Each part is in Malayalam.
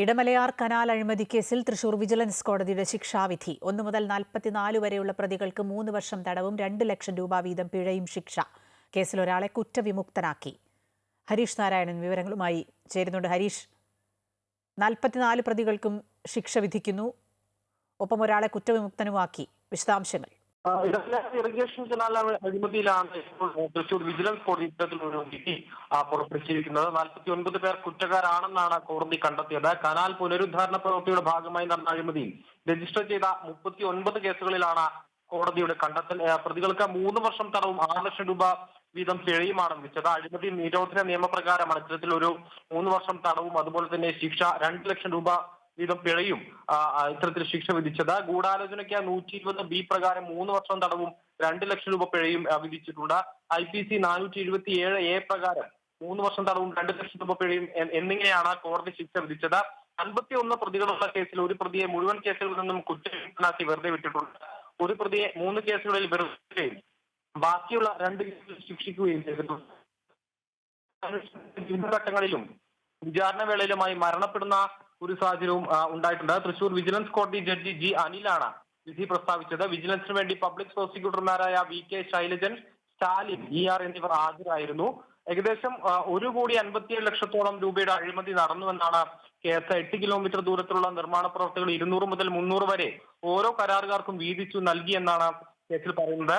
ഇടമലയാർ കനാൽ അഴിമതി കേസിൽ തൃശൂർ വിജിലൻസ് കോടതിയുടെ ശിക്ഷാവിധി. ഒന്നു മുതൽ നാൽപ്പത്തിനാല് വരെയുള്ള പ്രതികൾക്ക് മൂന്ന് വർഷം തടവും രണ്ട് ലക്ഷം രൂപ വീതം പിഴയും ശിക്ഷ. കേസിൽ ഒരാളെ കുറ്റവിമുക്തനാക്കി. ഹരീഷ് നാരായണൻ വിവരങ്ങളുമായി ചേരുന്നുണ്ട്. ഹരീഷ് നാൽപ്പത്തിനാല് പ്രതികൾക്കും ശിക്ഷ വിധിക്കുന്നു. ഒപ്പം ഒരാളെ കുറ്റവിമുക്തനുമാക്കി. വിശദാംശങ്ങൾ. ഇറിഗേഷൻ കനാൽ അഴിമതിയിലാണ് തൃശൂർ വിജിലൻസ് കോടതി ഇത്തരത്തിലൊരു വിധി പുറപ്പെടുവിച്ചിരിക്കുന്നത്. നാൽപ്പത്തി ഒൻപത് പേർ കുറ്റക്കാരാണെന്നാണ് കോടതി കണ്ടെത്തിയത്. കനാൽ പുനരുദ്ധാരണ പ്രവൃത്തിയുടെ ഭാഗമായി നടന്ന അഴിമതിയിൽ രജിസ്റ്റർ ചെയ്ത മുപ്പത്തി ഒൻപത് കേസുകളിലാണ് കോടതിയുടെ കണ്ടെത്തൽ. പ്രതികൾക്ക് മൂന്ന് വർഷം തടവും ആറ് ലക്ഷം രൂപ വീതം പിഴയുമാണ് വിധിച്ചത് അഴിമതി നിരോധന നിയമപ്രകാരമാണ് ഇത്തരത്തിൽ ഒരു മൂന്ന് വർഷം തടവും അതുപോലെ തന്നെ ശിക്ഷ രണ്ട് ലക്ഷം രൂപ വീതം പിഴയും ഇത്തരത്തിൽ ശിക്ഷ വിധിച്ചത്. ഗൂഢാലോചനയ്ക്ക് നൂറ്റി ഇരുപത് ബി പ്രകാരം മൂന്ന് വർഷം തടവും രണ്ട് ലക്ഷം രൂപ പിഴയും വിധിച്ചിട്ടുണ്ട്. ഐ പി സി നാനൂറ്റി എഴുപത്തി ഏഴ് എ പ്രകാരം മൂന്ന് വർഷം തടവും രണ്ട് ലക്ഷം രൂപ പിഴയും എന്നിങ്ങനെയാണ് കോടതി ശിക്ഷ വിധിച്ചത്. അൻപത്തി ഒന്ന് പ്രതികളുള്ള കേസിൽ ഒരു പ്രതിയെ മുഴുവൻ കേസുകളിൽ നിന്നും കുറ്റവിമുക്തനാക്കി വെറുതെ വിട്ടിട്ടുണ്ട്. ഒരു പ്രതിയെ മൂന്ന് കേസുകളിൽ വെറുതെ ബാക്കിയുള്ള രണ്ട് കേസുകളിൽ ശിക്ഷിക്കുകയും ചെയ്തിട്ടുണ്ട്. വിവിധ ഘട്ടങ്ങളിലും വിചാരണ വേളയിലുമായി മരണപ്പെടുന്ന ഒരു സാഹചര്യവും ഉണ്ടായിട്ടുണ്ട്. തൃശൂർ വിജിലൻസ് കോടതി ജഡ്ജി ജി അനിലാണ് വിധി പ്രസ്താവിച്ചത്. വിജിലൻസിന് വേണ്ടി public പ്രോസിക്യൂട്ടർമാരായ V K Shailajan Stalin E R എന്നിവർ ഹാജരായിരുന്നു. ഏകദേശം ഒരു കോടി അൻപത്തിയേഴ് ലക്ഷത്തോളം രൂപയുടെ അഴിമതി നടന്നുവെന്നാണ് കേസ്. എട്ട് കിലോമീറ്റർ ദൂരത്തിലുള്ള നിർമ്മാണ പ്രവർത്തികൾ ഇരുന്നൂറ് മുതൽ മുന്നൂറ് വരെ ഓരോ കരാറുകാർക്കും വീതിച്ചു നൽകിയെന്നാണ് കേസിൽ പറയുന്നത്.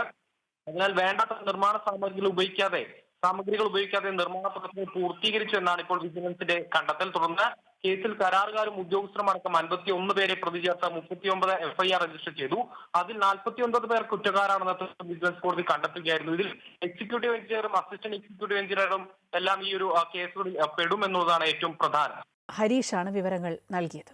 അതിനാൽ വേണ്ടാത്ത നിർമ്മാണ സാമഗ്രികൾ ഉപയോഗിക്കാതെ സാമഗ്രികൾ ഉപയോഗിക്കാതെ നിർമ്മാണ പ്രവർത്തനങ്ങൾ പൂർത്തീകരിച്ചു എന്നാണ് ഇപ്പോൾ വിജിലൻസിന്റെ കണ്ടെത്തൽ. തുടർന്ന് കേസിൽ കരാറുകാരും ഉദ്യോഗസ്ഥരും അടക്കം അൻപത്തി ഒന്ന് പേരെ പ്രതി ചേർത്ത് മുപ്പത്തിയൊമ്പത് എഫ്ഐആർ രജിസ്റ്റർ ചെയ്തു. അതിൽ നാൽപ്പത്തി ഒൻപത് പേർ കുറ്റക്കാരാണെന്ന് വിജിലൻസ് കോടതി കണ്ടെത്തുകയായിരുന്നു. ഇതിൽ എക്സിക്യൂട്ടീവ് എഞ്ചിനീയറും അസിസ്റ്റന്റ് എക്സിക്യൂട്ടീവ് എഞ്ചിനീയറും എല്ലാം ഈ ഒരു കേസുകളിൽ ആ, പെടുമെന്നുള്ളതാണ് ഏറ്റവും പ്രധാനം. ഹരീഷാണ് വിവരങ്ങൾ നൽകിയത്.